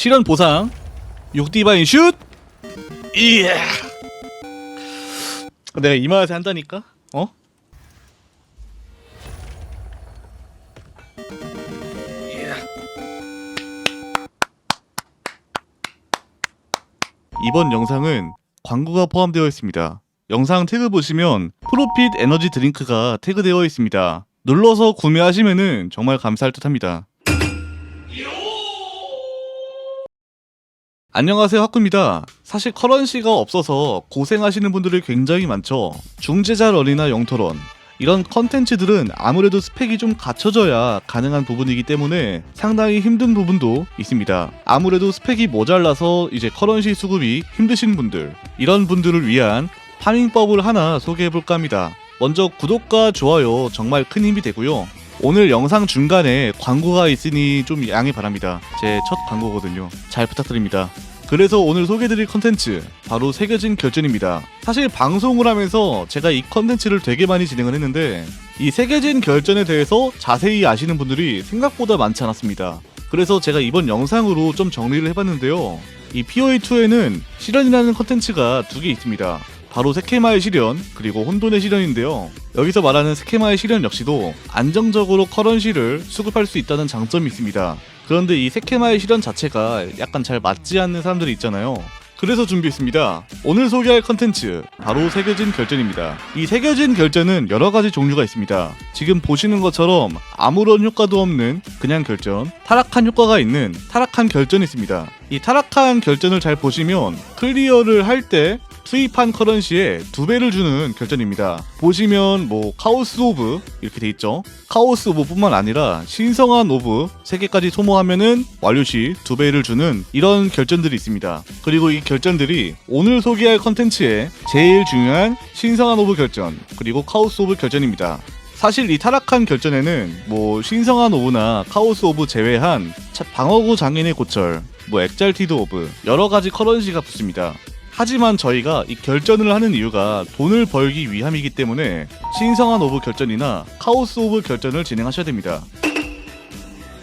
실현 보상 6디바인 슛 이야 내가 이 맛에 한다니까 어? 이번 영상은 광고가 포함되어 있습니다. 영상 태그 보시면 프로핏 에너지 드링크가 태그되어 있습니다. 눌러서 구매하시면은 정말 감사할 듯합니다. 안녕하세요 학구입니다. 사실 커런시가 없어서 고생하시는 분들이 굉장히 많죠. 중재자 런이나 영토런 이런 컨텐츠들은 아무래도 스펙이 좀 갖춰져야 가능한 부분이기 때문에 상당히 힘든 부분도 있습니다. 아무래도 스펙이 모자라서 이제 커런시 수급이 힘드신 분들 이런 분들을 위한 파밍법을 하나 소개해볼까 합니다. 먼저 구독과 좋아요 정말 큰 힘이 되고요. 오늘 영상 중간에 광고가 있으니 좀 양해 바랍니다. 제 첫 광고거든요. 잘 부탁드립니다. 그래서 오늘 소개해드릴 컨텐츠 바로 새겨진 결전입니다. 사실 방송을 하면서 제가 이 컨텐츠를 되게 많이 진행을 했는데 이 새겨진 결전에 대해서 자세히 아시는 분들이 생각보다 많지 않았습니다. 그래서 제가 이번 영상으로 좀 정리를 해봤는데요. 이 POE2에는 실현이라는 컨텐츠가 두 개 있습니다. 바로 세케마의 실현 그리고 혼돈의 실현인데요. 여기서 말하는 세케마의 실현 역시도 안정적으로 커런시를 수급할 수 있다는 장점이 있습니다. 그런데 이 세케마의 실현 자체가 약간 잘 맞지 않는 사람들이 있잖아요. 그래서 준비했습니다. 오늘 소개할 컨텐츠 바로 새겨진 결전입니다. 이 새겨진 결전은 여러 가지 종류가 있습니다. 지금 보시는 것처럼 아무런 효과도 없는 그냥 결전, 타락한 효과가 있는 타락한 결전이 있습니다. 이 타락한 결전을 잘 보시면 클리어를 할 때 투입한 커런시에 두 배를 주는 결전입니다. 보시면 뭐 카오스 오브 이렇게 돼 있죠. 카오스 오브뿐만 아니라 신성한 오브 3개까지 소모하면은 완료 시 두 배를 주는 이런 결전들이 있습니다. 그리고 이 결전들이 오늘 소개할 컨텐츠의 제일 중요한 신성한 오브 결전 그리고 카오스 오브 결전입니다. 사실 이 타락한 결전에는 뭐 신성한 오브나 카오스 오브 제외한 차- 방어구 장인의 고철, 뭐 엑잘티드 오브 여러 가지 커런시가 붙습니다. 하지만 저희가 이 결전을 하는 이유가 돈을 벌기 위함이기 때문에 신성한 오브 결전이나 카오스 오브 결전을 진행하셔야 됩니다.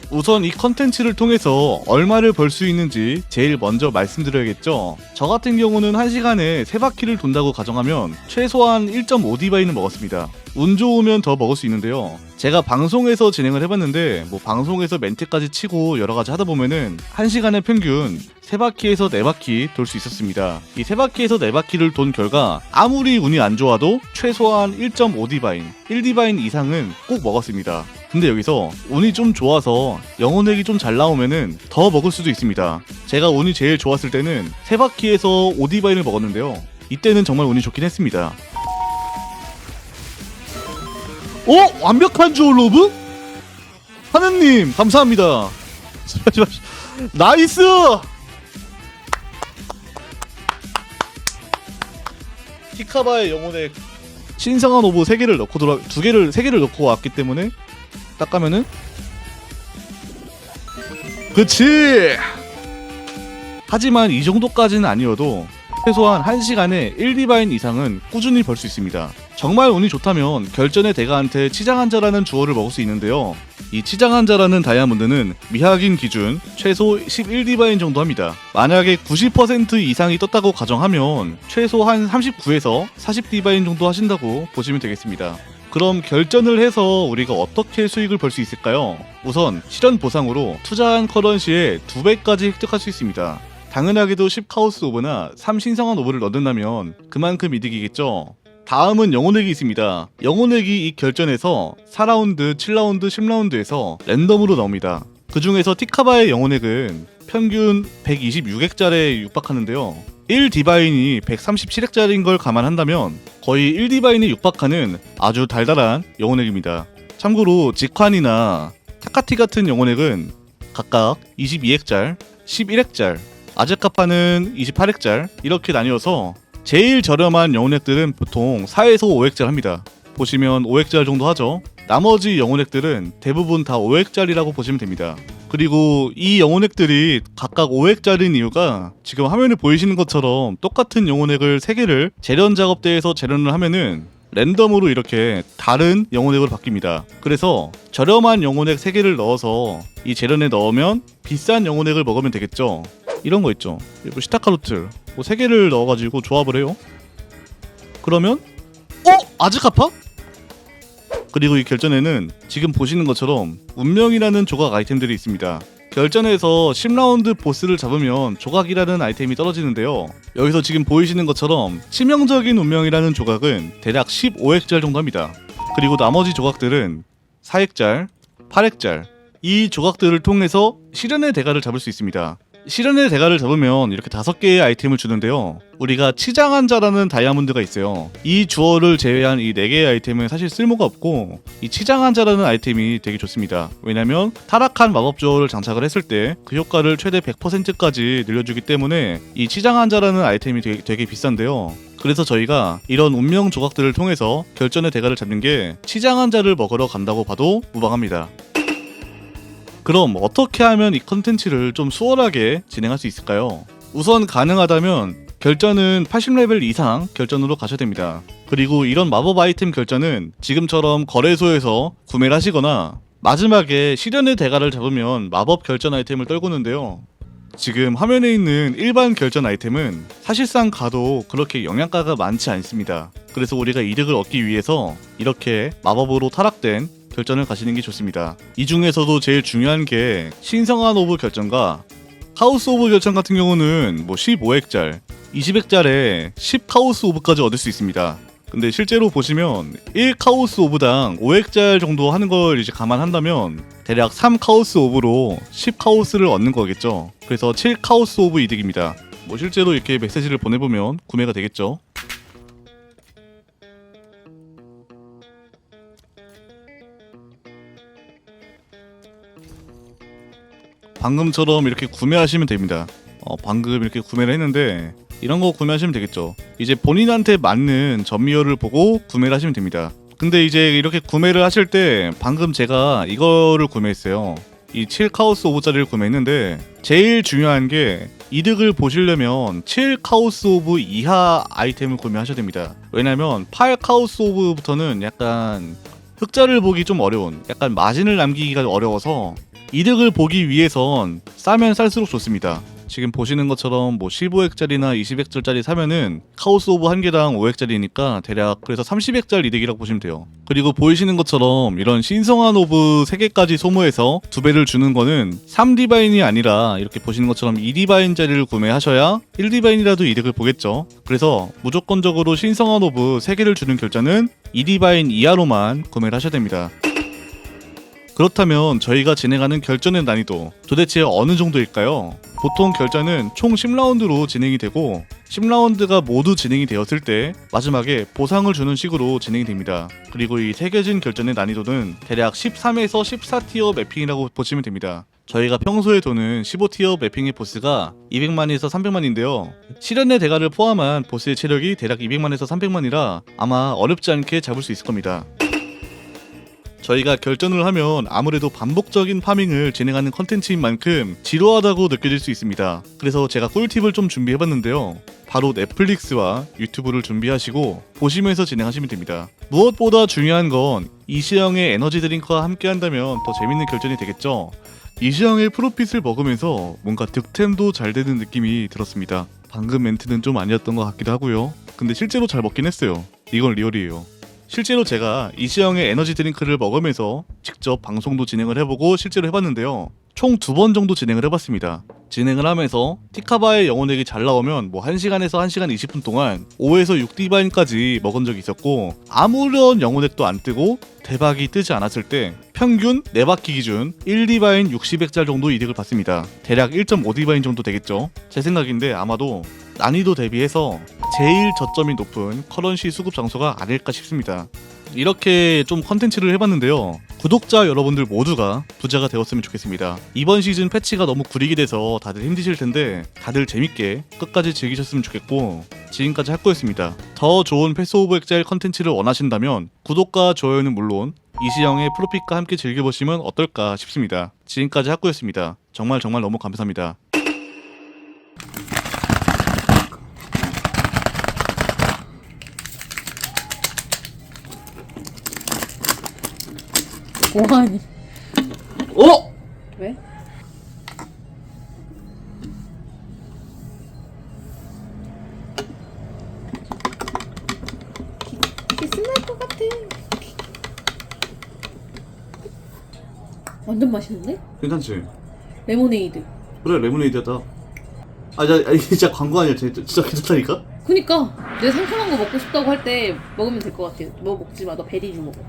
우선 이 컨텐츠를 통해서 얼마를 벌 수 있는지 제일 먼저 말씀드려야겠죠. 저 같은 경우는 1시간에 3바퀴를 돈다고 가정하면 최소한 1.5디바인을 먹었습니다. 운 좋으면 더 먹을 수 있는데요. 제가 방송에서 진행을 해봤는데 뭐 방송에서 멘트까지 치고 여러 가지 하다 보면은 1시간에 평균 3바퀴에서 4바퀴 돌 수 있었습니다. 이 3바퀴에서 4바퀴를 돈 결과 아무리 운이 안 좋아도 최소한 1.5디바인, 1디바인 이상은 꼭 먹었습니다. 근데 여기서 운이 좀 좋아서 영혼액이 좀 잘 나오면은 더 먹을 수도 있습니다. 제가 운이 제일 좋았을 때는 3바퀴에서 5디바인을 먹었는데요. 이때는 정말 운이 좋긴 했습니다. 오! 완벽한 주얼 로브? 하느님 감사합니다. 나이스! 히카바의 영혼의 신성한 오브 3개를 넣고 돌아 두 개를 세 개를 넣고 왔기 때문에 딱 가면은 그치 하지만 이 정도까지는 아니어도 최소한 1시간에 1디바인 이상은 꾸준히 벌 수 있습니다 정말 운이 좋다면 결전의 대가한테 치장한자라는 주어를 먹을 수 있는데요 이 치장한자라는 다이아몬드는 미학인 기준 최소 11디바인 정도 합니다. 만약에 90% 이상이 떴다고 가정하면 최소 한 39에서 40디바인 정도 하신다고 보시면 되겠습니다. 그럼 결전을 해서 우리가 어떻게 수익을 벌 수 있을까요? 우선 실현 보상으로 투자한 커런시의 2배까지 획득할 수 있습니다. 당연하게도 10카우스 오브나 3신성한 오브를 넣는다면 그만큼 이득이겠죠. 다음은 영혼액이 있습니다. 영혼액이 이 결전에서 4라운드, 7라운드, 10라운드에서 랜덤으로 나옵니다. 그 중에서 티카바의 영혼액은 평균 126획짜리에 육박하는데요. 1 디바인이 137획짜리인 걸 감안한다면 거의 1 디바인에 육박하는 아주 달달한 영혼액입니다. 참고로 직환이나 타카티 같은 영혼액은 각각 22획짜리, 11획짜리, 아즈카파는 28획짜리 이렇게 나뉘어서 제일 저렴한 영혼액들은 보통 4에서 5획짜리 합니다. 보시면 5획짜리 정도 하죠. 나머지 영혼액들은 대부분 다 5획짜리라고 보시면 됩니다. 그리고 이 영혼액들이 각각 5획짜리인 이유가 지금 화면에 보이시는 것처럼 똑같은 영혼액을 3개를 재련 작업대에서 재련을 하면은 랜덤으로 이렇게 다른 영혼액으로 바뀝니다. 그래서 저렴한 영혼액 3개를 넣어서 이 재련에 넣으면 비싼 영혼액을 먹으면 되겠죠. 이런 거 있죠. 그리고 시타카로트 뭐 3개를 넣어가지고 조합을 해요. 그러면 어? 아즈카파? 그리고 이 결전에는 지금 보시는 것처럼 운명이라는 조각 아이템들이 있습니다. 결전에서 10라운드 보스를 잡으면 조각이라는 아이템이 떨어지는데요. 여기서 지금 보이시는 것처럼 치명적인 운명이라는 조각은 대략 15획짤 정도 합니다. 그리고 나머지 조각들은 4획짤, 8획짤 이 조각들을 통해서 실현의 대가를 잡을 수 있습니다. 실현의 대가를 잡으면 이렇게 다섯 개의 아이템을 주는데요. 우리가 치장한 자라는 다이아몬드가 있어요. 이 주어를 제외한 이 네 개의 아이템은 사실 쓸모가 없고 이 치장한 자라는 아이템이 되게 좋습니다. 왜냐면 타락한 마법 주어를 장착을 했을 때 그 효과를 최대 100%까지 늘려주기 때문에 이 치장한 자라는 아이템이 되게, 되게 비싼데요. 그래서 저희가 이런 운명 조각들을 통해서 결전의 대가를 잡는 게 치장한 자를 먹으러 간다고 봐도 무방합니다. 그럼 어떻게 하면 이 컨텐츠를 좀 수월하게 진행할 수 있을까요? 우선 가능하다면 결전은 80레벨 이상 결전으로 가셔야 됩니다. 그리고 이런 마법 아이템 결전은 지금처럼 거래소에서 구매를 하시거나 마지막에 실현의 대가를 잡으면 마법 결전 아이템을 떨구는데요. 지금 화면에 있는 일반 결전 아이템은 사실상 가도 그렇게 영양가가 많지 않습니다. 그래서 우리가 이득을 얻기 위해서 이렇게 마법으로 타락된 결전을 가시는 게 좋습니다. 이 중에서도 제일 중요한 게 신성한 오브 결전과 하우스 오브 결전 같은 경우는 뭐 15획짤, 20획짤에 10 카우스 오브까지 얻을 수 있습니다. 근데 실제로 보시면 1 카우스 오브당 5획짤 정도 하는 걸 이제 감안한다면 대략 3 카우스 오브로 10 카우스를 얻는 거겠죠. 그래서 7 카우스 오브 이득입니다. 뭐 실제로 이렇게 메시지를 보내보면 구매가 되겠죠. 방금처럼 이렇게 구매하시면 됩니다. 어, 방금 이렇게 구매를 했는데 이런 거 구매하시면 되겠죠. 이제 본인한테 맞는 전미어를 보고 구매를 하시면 됩니다. 근데 이제 이렇게 구매를 하실 때 방금 제가 이거를 구매했어요. 이 7카우스 오브짜리를 구매했는데 제일 중요한 게 이득을 보시려면 7카우스 오브 이하 아이템을 구매하셔야 됩니다. 왜냐면 8카우스 오브부터는 약간 흑자를 보기 좀 어려운 약간 마진을 남기기가 어려워서 이득을 보기 위해선 싸면 쌀수록 좋습니다. 지금 보시는 것처럼 뭐 15획짜리나 20획짜리 사면은 카우스 오브 한 개당 5획짜리니까 대략 그래서 30획짜리 이득이라고 보시면 돼요. 그리고 보이시는 것처럼 이런 신성한 오브 3개까지 소모해서 두 배를 주는 거는 3디바인이 아니라 이렇게 보시는 것처럼 2디바인짜리를 구매하셔야 1디바인이라도 이득을 보겠죠. 그래서 무조건적으로 신성한 오브 3개를 주는 결제는 2디바인 이하로만 구매를 하셔야 됩니다. 그렇다면 저희가 진행하는 결전의 난이도 도대체 어느 정도일까요? 보통 결전은 총 10라운드로 진행이 되고 10라운드가 모두 진행이 되었을 때 마지막에 보상을 주는 식으로 진행이 됩니다. 그리고 이 새겨진 결전의 난이도는 대략 13에서 14티어 매핑이라고 보시면 됩니다. 저희가 평소에 도는 15티어 매핑의 보스가 200만에서 300만인데요. 실현의 대가를 포함한 보스의 체력이 대략 200만에서 300만이라 아마 어렵지 않게 잡을 수 있을 겁니다. 저희가 결전을 하면 아무래도 반복적인 파밍을 진행하는 컨텐츠인 만큼 지루하다고 느껴질 수 있습니다. 그래서 제가 꿀팁을 좀 준비해봤는데요. 바로 넷플릭스와 유튜브를 준비하시고 보시면서 진행하시면 됩니다. 무엇보다 중요한 건 이시영의 에너지 드링크와 함께 한다면 더 재밌는 결전이 되겠죠. 이시영의 프로핏을 먹으면서 뭔가 득템도 잘 되는 느낌이 들었습니다. 방금 멘트는 좀 아니었던 것 같기도 하고요. 근데 실제로 잘 먹긴 했어요. 이건 리얼이에요. 실제로 제가 이시영의 에너지 드링크를 먹으면서 직접 방송도 진행을 해보고 실제로 해봤는데요. 총 두 번 정도 진행을 해봤습니다. 진행을 하면서 티카바의 영혼액이 잘 나오면 뭐 1시간에서 1시간 20분 동안 5에서 6디바인까지 먹은 적이 있었고 아무런 영혼액도 안 뜨고 대박이 뜨지 않았을 때 평균 4바퀴 기준 1디바인 60액짤 정도 이득을 받습니다. 대략 1.5디바인 정도 되겠죠. 제 생각인데 아마도 난이도 대비해서 제일 저점이 높은 커런시 수급 장소가 아닐까 싶습니다. 이렇게 좀 컨텐츠를 해봤는데요. 구독자 여러분들 모두가 부자가 되었으면 좋겠습니다. 이번 시즌 패치가 너무 구리게 돼서 다들 힘드실 텐데 다들 재밌게 끝까지 즐기셨으면 좋겠고 지금까지 할 거였습니다. 더 좋은 패스 오브 엑셀 컨텐츠를 원하신다면 구독과 좋아요는 물론 이시영의 프로핏과 함께 즐겨보시면 어떨까 싶습니다. 지금까지 할 거였습니다. 정말 정말 너무 감사합니다. 뭐하니? 어? 왜? 키스 날 것 같아. 완전 맛있는데? 괜찮지? 레모네이드. 그래 레모네이드였다 아 진짜, 아니, 진짜 광고 아니야 진짜, 진짜 괜찮다니까? 그니까 내가 상큼한 거 먹고 싶다고 할 때 먹으면 될 것 같아. 너 먹지 마. 너 베리류 먹어.